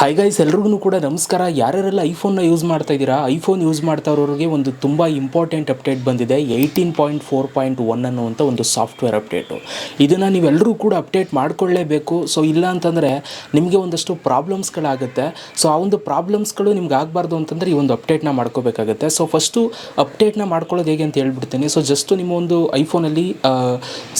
High guys ಎಲ್ರಿಗೂ ಕೂಡ ನಮಸ್ಕಾರ. ಯಾರ್ಯಾರೆಲ್ಲ ಐಫೋನ್ನ ಯೂಸ್ ಮಾಡ್ತಾ ಇದ್ದೀರಾ? ಐಫೋನ್ ಯೂಸ್ ಮಾಡ್ತಾ ಇರೋರಿಗೆ ಒಂದು ತುಂಬ ಇಂಪಾರ್ಟೆಂಟ್ ಅಪ್ಡೇಟ್ ಬಂದಿದೆ. Eighteen point four point one ಅನ್ನುವಂಥ ಒಂದು ಸಾಫ್ಟ್ವೇರ್ ಅಪ್ಡೇಟು ಇದನ್ನು ನೀವೆಲ್ಲರೂ ಕೂಡ ಅಪ್ಡೇಟ್ ಮಾಡ್ಕೊಳ್ಳೇಬೇಕು. ಸೊ ಇಲ್ಲ ಅಂತಂದರೆ ನಿಮಗೆ ಒಂದಷ್ಟು ಪ್ರಾಬ್ಲಮ್ಸ್ಗಳಾಗುತ್ತೆ ಸೊ ಆ ಒಂದು ಪ್ರಾಬ್ಲಮ್ಸ್ಗಳು ನಿಮ್ಗೆ ಆಗಬಾರ್ದು ಅಂತಂದರೆ ಈ ಒಂದು ಅಪ್ಡೇಟ್ನ ಮಾಡ್ಕೋಬೇಕಾಗುತ್ತೆ. ಸೊ ಫಸ್ಟು ಅಪ್ಡೇಟ್ನ ಮಾಡ್ಕೊಳ್ಳೋದು ಹೇಗೆ ಅಂತ ಹೇಳ್ಬಿಡ್ತೀನಿ. ಸೊ ಜಸ್ಟ್ ನಿಮ್ಮ ಒಂದು ಐಫೋನಲ್ಲಿ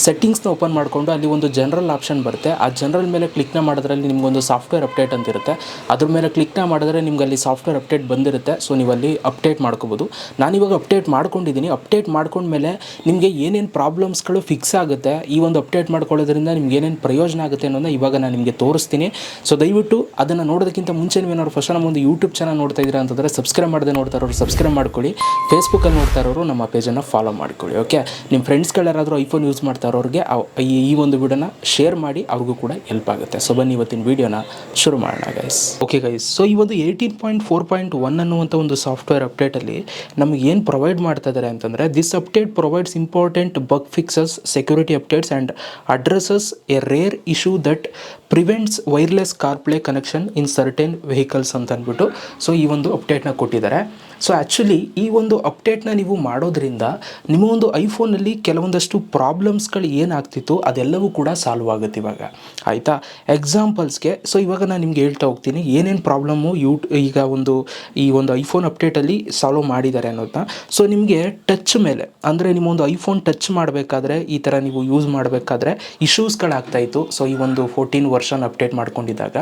ಸೆಟ್ಟಿಂಗ್ಸ್ನ ಓಪನ್ ಮಾಡಿಕೊಂಡು ಅಲ್ಲಿ ಒಂದು ಜನರಲ್ ಆಪ್ಷನ್ ಬರುತ್ತೆ. ಆ ಜನರಲ್ ಮೇಲೆ ಕ್ಲಿಕ್ನ ಮಾಡೋದ್ರಲ್ಲಿ ನಿಮಗೊಂದು ಸಾಫ್ಟ್ವೇರ್ ಅಪ್ಡೇಟ್ ಅಂತ ಇರುತ್ತೆ ಅದ್ರ ಮೇಲೆ ಕ್ಲಿಕ್ನ ಮಾಡಿದ್ರೆ ನಿಮ್ಗೆ ಅಲ್ಲಿ ಸಾಫ್ಟ್ವೇರ್ ಅಪ್ಡೇಟ್ ಬಂದಿರುತ್ತೆ. ಸೊ ನೀವು ಅಲ್ಲಿ ಅಪ್ಡೇಟ್ ಮಾಡ್ಕೋಬೋದು. ನಾನಿವಾಗ ಅಪ್ಡೇಟ್ ಮಾಡ್ಕೊಂಡಿದ್ದೀನಿ ಅಪ್ಡೇಟ್ ಮಾಡ್ಕೊಂಡ್ಮೇಲೆ ನಿಮಗೆ ಏನೇನು ಪ್ರಾಬ್ಲಮ್ಸ್ಗಳು ಫಿಕ್ಸ್ ಆಗುತ್ತೆ, ಈ ಒಂದು ಅಪ್ಡೇಟ್ ಮಾಡ್ಕೊಳ್ಳೋದ್ರಿಂದ ನಿಮ್ಗೆ ಏನೇನು ಪ್ರಯೋಜನ ಆಗುತ್ತೆ ಅನ್ನೋದನ್ನ ಇವಾಗ ನಾನು ನಿಮಗೆ ತೋರಿಸ್ತೀನಿ. ಸೊ ದಯವಿಟ್ಟು ಅದನ್ನು ನೋಡೋದಕ್ಕಿಂತ ಮುಂಚೆ ನೀವೇನಾದ್ರು ಫಸ್ಟ್ ನಮ್ಮ ಒಂದು ಯೂಟ್ಯೂಬ್ ಚಾನಲ್ ನೋಡ್ತಾ ಇದ್ದೀರಾ ಅಂತಂದರೆ ಸಬ್ಸ್ಕ್ರೈಬ್ ಮಾಡದೆ ನೋಡ್ತಾ ಇರೋರು ಸಬ್ಸ್ಕ್ರೈಬ್ ಮಾಡ್ಕೊಳ್ಳಿ. ಫೇಸ್ಬುಕ್ಕಲ್ಲಿ ನೋಡ್ತಾ ಇರೋರು ನಮ್ಮ ಪೇಜನ್ನು ಫಾಲೋ ಮಾಡ್ಕೊಳ್ಳಿ ಓಕೆ ನಿಮ್ಮ ಫ್ರೆಂಡ್ಸ್ಗಳು ಯಾರಾದರೂ ಐಫೋನ್ ಯೂಸ್ ಮಾಡ್ತಾ ಇರೋರಿಗೆ ಈ ಈ ಒಂದು ವಿಡಿಯೋನ ಶೇರ್ ಮಾಡಿ, ಅವ್ರಿಗೂ ಕೂಡ ಹೆಲ್ಪ್ ಆಗುತ್ತೆ. ಸೊ ಬನ್ನಿ ಇವತ್ತಿನ ವಿಡಿಯೋನ ಶುರು ಮಾಡೋಣ ಗೈಸ್ ಓಕೆ ಗೈಸ್ ಸೊ ಈ ಒಂದು eighteen point four point one ಅನ್ನುವಂಥ ಒಂದು ಸಾಫ್ಟ್ವೇರ್ ಅಪ್ಡೇಟಲ್ಲಿ ನಮಗೆ ಏನು ಪ್ರೊವೈಡ್ ಮಾಡ್ತಾ ಇದ್ದಾರೆ ಅಂತಂದರೆ this update provides important bug fixes security updates and addresses a rare issue that prevents wireless CarPlay connection in certain vehicles ಅಂತ ಅಂದ್ಬಿಟ್ಟು ಸೊ ಈ ಒಂದು ಅಪ್ಡೇಟ್ನ ಕೊಟ್ಟಿದ್ದಾರೆ. ಸೊ ಆ್ಯಕ್ಚುಲಿ ಈ ಒಂದು ಅಪ್ಡೇಟ್ನ ನೀವು ಮಾಡೋದ್ರಿಂದ ನಿಮ್ಮ ಒಂದು ಐಫೋನಲ್ಲಿ ಕೆಲವೊಂದಷ್ಟು ಪ್ರಾಬ್ಲಮ್ಸ್ಗಳು ಏನಾಗ್ತಿತ್ತು, ಅದೆಲ್ಲವೂ ಕೂಡ ಸಾಲ್ವ್ ಆಗುತ್ತೆ ಇವಾಗ. ಆಯಿತಾ? ಎಕ್ಸಾಂಪಲ್ಸ್ಗೆ ಸೊ ಇವಾಗ ನಾನು ನಿಮ್ಗೆ ಹೇಳ್ತಾ ಹೋಗ್ತೀನಿ, ಏನೇನು ಪ್ರಾಬ್ಲಮ್ಮು ಯೂಟ್, ಈಗ ಒಂದು, ಈ ಒಂದು ಐಫೋನ್ ಅಪ್ಡೇಟಲ್ಲಿ ಸಾಲ್ವ್ ಮಾಡಿದ್ದಾರೆ ಅನ್ನೋದನ್ನ ಸೊ ನಿಮಗೆ ಟಚ್ ಮೇಲೆ, ಅಂದರೆ ನಿಮ್ಮ ಒಂದು ಐಫೋನ್ ಟಚ್ ಮಾಡಬೇಕಾದ್ರೆ, ಈ ಥರ ನೀವು ಯೂಸ್ ಮಾಡಬೇಕಾದ್ರೆ ಇಶ್ಯೂಸ್ಗಳಾಗ್ತಾಯಿತ್ತು ಸೊ ಈ ಒಂದು ಫೋರ್ಟೀನ್ ವರ್ಷನ್ ಅಪ್ಡೇಟ್ ಮಾಡ್ಕೊಂಡಿದ್ದಾಗ.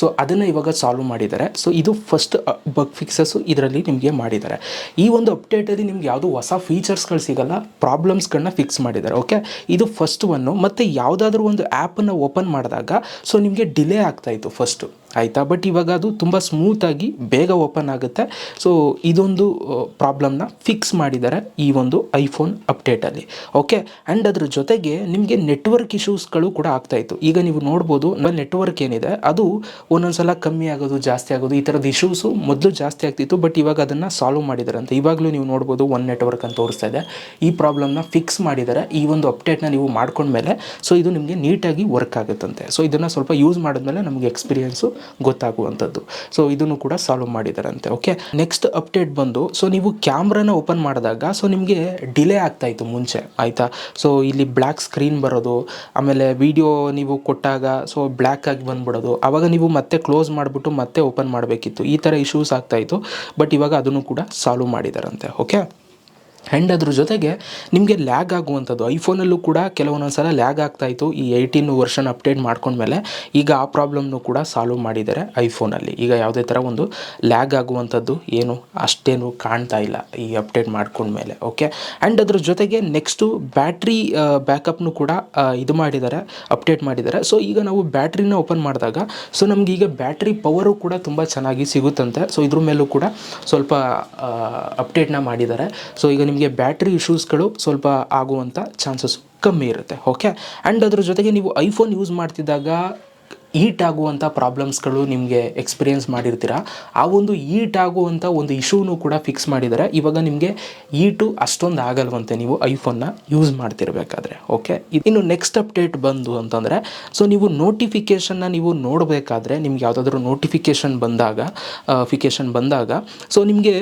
ಸೊ ಅದನ್ನು ಇವಾಗ ಸಾಲ್ವ್ ಮಾಡಿದ್ದಾರೆ. ಸೊ ಇದು ಫಸ್ಟ್ ಬಗ್ ಫಿಕ್ಸಸ್ಸು ಇದರಲ್ಲಿ ನಿಮಗೆ ಮಾಡಿದ್ದಾರೆ. ಈ ಒಂದು ಅಪ್ಡೇಟಲ್ಲಿ ನಿಮ್ಗೆ ಯಾವುದೂ ಹೊಸ ಫೀಚರ್ಸ್ಗಳು ಸಿಗಲ್ಲ ಪ್ರಾಬ್ಲಮ್ಸ್ಗಳನ್ನ ಫಿಕ್ಸ್ ಮಾಡಿದ್ದಾರೆ ಓಕೆ ಇದು ಫಸ್ಟ್ ಒನ್ನು ಮತ್ತು ಯಾವುದಾದ್ರೂ ಒಂದು ಆ್ಯಪನ್ನು ಓಪನ್ ಮಾಡಿದಾಗ ಸೊ ನಿಮಗೆ ಡಿಲೇ ಆಗ್ತಾಯಿತ್ತು ಫಸ್ಟು ಆಯಿತಾ? ಬಟ್ ಇವಾಗ ಅದು ತುಂಬ ಸ್ಮೂತಾಗಿ ಬೇಗ ಓಪನ್ ಆಗುತ್ತೆ. ಸೊ ಇದೊಂದು ಪ್ರಾಬ್ಲಮ್ನ ಫಿಕ್ಸ್ ಮಾಡಿದ್ದಾರೆ ಈ ಒಂದು ಐಫೋನ್ ಅಪ್ಡೇಟಲ್ಲಿ ಓಕೆ ಆ್ಯಂಡ್ ಅದ್ರ ಜೊತೆಗೆ ನಿಮಗೆ ನೆಟ್ವರ್ಕ್ ಇಶ್ಯೂಸ್ಗಳು ಕೂಡ ಆಗ್ತಾ ಇತ್ತು. ಈಗ ನೀವು ನೋಡ್ಬೋದು ನೆಟ್ವರ್ಕ್ ಏನಿದೆ, ಅದು ಒಂದೊಂದು ಸಲ ಕಮ್ಮಿ ಆಗೋದು, ಜಾಸ್ತಿ ಆಗೋದು, ಈ ಥರದ ಇಶ್ಯೂಸು ಮೊದಲು ಜಾಸ್ತಿ ಆಗ್ತಿತ್ತು. ಬಟ್ ಇವಾಗ ಅದನ್ನು ಸಾಲ್ವ್ ಮಾಡಿದ್ದಾರೆ ಅಂತ ಇವಾಗಲೂ ನೀವು ನೋಡ್ಬೋದು ಒನ್ ನೆಟ್ವರ್ಕ್ ಅಂತ ತೋರಿಸ್ತಾ ಇದೆ. ಈ ಪ್ರಾಬ್ಲಮ್ನ ಫಿಕ್ಸ್ ಮಾಡಿದ್ದಾರೆ ಈ ಒಂದು ಅಪ್ಡೇಟ್ನ ನೀವು ಮಾಡ್ಕೊಂಡ್ಮೇಲೆ. ಸೊ ಇದು ನಿಮಗೆ ನೀಟಾಗಿ ವರ್ಕ್ ಆಗುತ್ತಂತೆ. ಸೊ ಇದನ್ನು ಸ್ವಲ್ಪ ಯೂಸ್ ಮಾಡಿದ್ಮೇಲೆ ನಮಗೆ ಎಕ್ಸ್ಪೀರಿಯನ್ಸು ಗೊತ್ತಾಗುವಂಥದ್ದು. ಸೊ ಇದನ್ನು ಕೂಡ ಸಾಲ್ವ್ ಮಾಡಿದಾರಂತೆ ಓಕೆ ನೆಕ್ಸ್ಟ್ ಅಪ್ಡೇಟ್ ಬಂದು ಸೊ ನೀವು ಕ್ಯಾಮ್ರಾನ ಓಪನ್ ಮಾಡಿದಾಗ ಸೊ ನಿಮಗೆ ಡಿಲೇ ಆಗ್ತಾ ಇತ್ತು ಮುಂಚೆ, ಆಯಿತಾ? ಸೊ ಇಲ್ಲಿ ಬ್ಲ್ಯಾಕ್ ಸ್ಕ್ರೀನ್ ಬರೋದು, ಆಮೇಲೆ ವಿಡಿಯೋ ನೀವು ಕೊಟ್ಟಾಗ ಸೊ ಬ್ಲ್ಯಾಕ್ ಆಗಿ ಬಂದ್ಬಿಡೋದು. ಆವಾಗ ನೀವು ಮತ್ತೆ ಕ್ಲೋಸ್ ಮಾಡಿಬಿಟ್ಟು ಮತ್ತೆ ಓಪನ್ ಮಾಡಬೇಕಿತ್ತು. ಈ ಥರ ಇಶ್ಯೂಸ್ ಆಗ್ತಾಯಿತ್ತು ಬಟ್ ಇವಾಗ ಅದನ್ನು ಕೂಡ ಸಾಲ್ವ್ ಮಾಡಿದಾರಂತೆ ಓಕೆ ಆ್ಯಂಡ್ ಅದ್ರ ಜೊತೆಗೆ ನಿಮಗೆ ಲ್ಯಾಗ್ ಆಗುವಂಥದ್ದು. ಐಫೋನಲ್ಲೂ ಕೂಡ ಕೆಲವೊಂದೊಂದು ಸಲ ಲ್ಯಾಗ್ ಆಗ್ತಾಯಿತ್ತು ಈ ಏಯ್ಟೀನ್ ವರ್ಷನ್ ಅಪ್ಡೇಟ್ ಮಾಡ್ಕೊಂಡ್ಮೇಲೆ ಈಗ ಆ ಪ್ರಾಬ್ಲಮ್ನು ಕೂಡ ಸಾಲ್ವ್ ಮಾಡಿದ್ದಾರೆ ಐಫೋನಲ್ಲಿ ಈಗ ಯಾವುದೇ ಥರ ಒಂದು ಲ್ಯಾಗ್ ಆಗುವಂಥದ್ದು ಏನು ಅಷ್ಟೇನು ಕಾಣ್ತಾ ಇಲ್ಲ ಈ ಅಪ್ಡೇಟ್ ಮಾಡ್ಕೊಂಡ್ಮೇಲೆ ಓಕೆ ಆ್ಯಂಡ್ ಅದ್ರ ಜೊತೆಗೆ ನೆಕ್ಸ್ಟು ಬ್ಯಾಟ್ರಿ ಬ್ಯಾಕಪ್ನು ಕೂಡ ಇದು ಮಾಡಿದ್ದಾರೆ ಅಪ್ಡೇಟ್ ಮಾಡಿದ್ದಾರೆ. ಸೊ ಈಗ ನಾವು ಬ್ಯಾಟ್ರಿನ ಓಪನ್ ಮಾಡಿದಾಗ ಸೊ ನಮ್ಗೆ ಈಗ ಬ್ಯಾಟ್ರಿ ಪವರು ಕೂಡ ತುಂಬ ಚೆನ್ನಾಗಿ ಸಿಗುತ್ತಂತೆ. ಸೊ ಇದ್ರ ಮೇಲೂ ಕೂಡ ಸ್ವಲ್ಪ ಅಪ್ಡೇಟ್ನ ಮಾಡಿದ್ದಾರೆ. ಸೊ ಈಗ ನಿಮಗೆ ಬ್ಯಾಟ್ರಿ ಇಶ್ಯೂಸ್ಗಳು ಸ್ವಲ್ಪ ಆಗುವಂಥ ಚಾನ್ಸಸ್ ಕಮ್ಮಿ ಇರುತ್ತೆ ಓಕೆ ಆ್ಯಂಡ್ ಅದ್ರ ಜೊತೆಗೆ ನೀವು ಐಫೋನ್ ಯೂಸ್ ಮಾಡ್ತಿದ್ದಾಗ ಈಟ್ ಆಗುವಂಥ ಪ್ರಾಬ್ಲಮ್ಸ್ಗಳು ನಿಮಗೆ ಎಕ್ಸ್ಪೀರಿಯೆನ್ಸ್ ಮಾಡಿರ್ತೀರಾ? ಆ ಒಂದು ಈಟ್ ಆಗುವಂಥ ಒಂದು ಇಶ್ಯೂನು ಕೂಡ ಫಿಕ್ಸ್ ಮಾಡಿದ್ದಾರೆ ಇವಾಗ ನಿಮಗೆ ಈಟು ಅಷ್ಟೊಂದು ಆಗಲ್ವಂತೆ ನೀವು ಐಫೋನ್ನ ಯೂಸ್ ಮಾಡ್ತಿರ್ಬೇಕಾದ್ರೆ ಓಕೆ ಇನ್ನು ನೆಕ್ಸ್ಟ್ ಅಪ್ಡೇಟ್ ಬಂದು ಅಂತಂದರೆ ಸೊ ನೀವು ನೋಟಿಫಿಕೇಷನ್ನ ನೀವು ನೋಡಬೇಕಾದ್ರೆ ನಿಮ್ಗೆ ಯಾವುದಾದ್ರೂ ನೋಟಿಫಿಕೇಷನ್ ಬಂದಾಗ ಫಿಕೇಷನ್ ಬಂದಾಗ ಸೊ ನಿಮಗೆ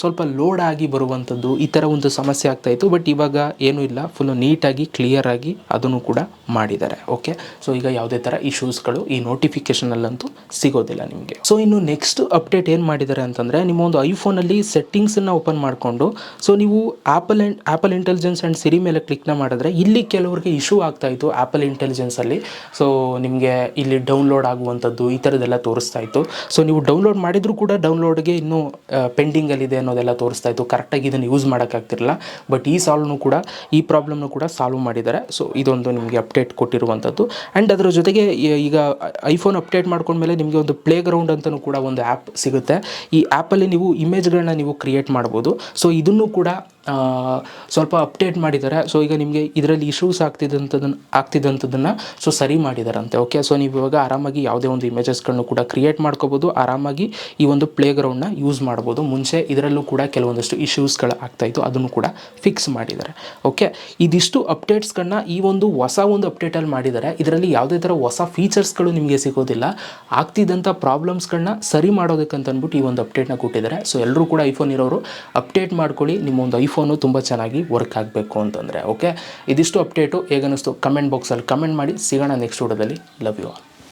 ಸ್ವಲ್ಪ ಲೋಡ್ ಆಗಿ ಬರುವಂಥದ್ದು ಈ ಥರ ಒಂದು ಸಮಸ್ಯೆ ಆಗ್ತಾಯಿತ್ತು ಬಟ್ ಇವಾಗ ಏನೂ ಇಲ್ಲ ಫುಲ್ಲು ನೀಟಾಗಿ ಕ್ಲಿಯರಾಗಿ ಅದನ್ನು ಕೂಡ ಮಾಡಿದ್ದಾರೆ ಓಕೆ ಸೊ ಈಗ ಯಾವುದೇ ಥರ ಇಶ್ಯೂಸ್ಗಳು ಈ ನೋಟಿಫಿಕೇಷನಲ್ಲಂತೂ ಸಿಗೋದಿಲ್ಲ ನಿಮಗೆ. ಸೊ ಇನ್ನು ನೆಕ್ಸ್ಟ್ ಅಪ್ಡೇಟ್ ಏನು ಮಾಡಿದ್ದಾರೆ ಅಂತಂದರೆ, ನಿಮ್ಮ ಒಂದು ಐಫೋನಲ್ಲಿ ಸೆಟ್ಟಿಂಗ್ಸನ್ನು ಓಪನ್ ಮಾಡಿಕೊಂಡು ಸೊ ನೀವು Apple and Apple intelligence and Siri ಮೇಲೆ ಕ್ಲಿಕ್ನ ಮಾಡಿದ್ರೆ, ಇಲ್ಲಿ ಕೆಲವರಿಗೆ ಇಶ್ಯೂ ಆಗ್ತಾ ಇತ್ತು ಆ್ಯಪಲ್ ಇಂಟೆಲಿಜೆನ್ಸಲ್ಲಿ ಸೊ ನಿಮಗೆ ಇಲ್ಲಿ ಡೌನ್ಲೋಡ್ ಆಗುವಂಥದ್ದು ಈ ಥರದ್ದೆಲ್ಲ ತೋರಿಸ್ತಾ ಇತ್ತು. ಸೊ ನೀವು ಡೌನ್ಲೋಡ್ ಮಾಡಿದರೂ ಕೂಡ ಡೌನ್ಲೋಡ್ಗೆ ಇನ್ನೂ ಪೆಂಡಿಂಗಲ್ಲಿದೆ ಅನ್ನೋದೆಲ್ಲ ತೋರಿಸ್ತಾ ಇತ್ತು. ಕರೆಕ್ಟಾಗಿ ಇದನ್ನು ಯೂಸ್ ಮಾಡೋಕ್ಕಾಗ್ತಿರಲಿಲ್ಲ ಬಟ್ ಈ ಸಾಲ್ವ್ನು ಕೂಡ, ಈ ಪ್ರಾಬ್ಲಮ್ನು ಕೂಡ ಸಾಲ್ವ್ ಮಾಡಿದ್ದಾರೆ. ಸೊ ಇದೊಂದು ನಿಮಗೆ ಅಪ್ಡೇಟ್ ಕೊಟ್ಟಿರುವಂಥದ್ದು. ಆ್ಯಂಡ್ ಅದರ ಜೊತೆಗೆ ಈಗ ಐಫೋನ್ ಅಪ್ಡೇಟ್ ಮಾಡ್ಕೊಂಡ್ಮೇಲೆ ನಿಮಗೆ ಒಂದು ಪ್ಲೇ ಗ್ರೌಂಡ್ ಅಂತಲೂ ಕೂಡ ಒಂದು ಆ್ಯಪ್ ಸಿಗುತ್ತೆ. ಈ ಆ್ಯಪಲ್ಲಿ ನೀವು ಇಮೇಜ್ಗಳನ್ನ ನೀವು ಕ್ರಿಯೇಟ್ ಮಾಡ್ಬೋದು. ಸೊ ಇದನ್ನು ಕೂಡ ಸ್ವಲ್ಪ ಅಪ್ಡೇಟ್ ಮಾಡಿದ್ದಾರೆ. ಸೊ ಈಗ ನಿಮಗೆ ಇದರಲ್ಲಿ ಇಶ್ಯೂಸ್ ಆಗ್ತಿದ್ದಂಥದ್ದನ್ನು ಆಗ್ತಿದ್ದಂಥದ್ದನ್ನು ಸೊ ಸರಿ ಮಾಡಿದಾರಂತೆ. ಓಕೆ ಸೊ ನೀವು ಇವಾಗ ಆರಾಮಾಗಿ ಯಾವುದೇ ಒಂದು ಇಮೇಜಸ್ಗಳನ್ನು ಕೂಡ ಕ್ರಿಯೇಟ್ ಮಾಡ್ಕೋಬೋದು. ಆರಾಮಾಗಿ ಈ ಒಂದು ಪ್ಲೇ ಗ್ರೌಂಡ್ನ ಯೂಸ್ ಮಾಡ್ಬೋದು. ಮುಂಚೆ ಇದರಲ್ಲೂ ಕೂಡ ಕೆಲವೊಂದಷ್ಟು ಇಶ್ಯೂಸ್ಗಳು ಆಗ್ತಾಯಿತ್ತು ಅದನ್ನು ಕೂಡ ಫಿಕ್ಸ್ ಮಾಡಿದ್ದಾರೆ. ಓಕೆ ಇದಿಷ್ಟು ಅಪ್ಡೇಟ್ಸ್ಗಳನ್ನ ಈ ಒಂದು ಹೊಸ ಒಂದು ಅಪ್ಡೇಟಲ್ಲಿ ಮಾಡಿದ್ದಾರೆ. ಇದರಲ್ಲಿ ಯಾವುದೇ ಥರ ಹೊಸ ಫೀಚರ್ಸ್ಗಳು ನಿಮಗೆ ಸಿಗೋದಿಲ್ಲ. ಆಗ್ತಿದ್ದಂಥ ಪ್ರಾಬ್ಲಮ್ಸ್ಗಳನ್ನ ಸರಿ ಮಾಡೋದಕ್ಕಂತ ಅಂದ್ಬಿಟ್ಟು ಈ ಒಂದು ಅಪ್ಡೇಟ್ನ ಕೊಟ್ಟಿದ್ದಾರೆ. ಸೊ ಎಲ್ಲರೂ ಕೂಡ ಐಫೋನ್ ಇರೋರು ಅಪ್ಡೇಟ್ ಮಾಡ್ಕೊಳ್ಳಿ. ನಿಮ್ಮ ಒಂದು ಐಫೋನು ತುಂಬ ಚೆನ್ನಾಗಿ ವರ್ಕ್ ಆಗಬೇಕು ಅಂತಂದರೆ ಓಕೆ ಇದಿಷ್ಟು ಅಪ್ಡೇಟು ಹೇಗನ್ನಿಸ್ತು? ಕಮೆಂಟ್ ಬಾಕ್ಸಲ್ಲಿ ಕಮೆಂಟ್ ಮಾಡಿ, ಸಿಗೋಣ ನೆಕ್ಸ್ಟ್ ವಿಡಿಯೋದಲ್ಲಿ. Love you all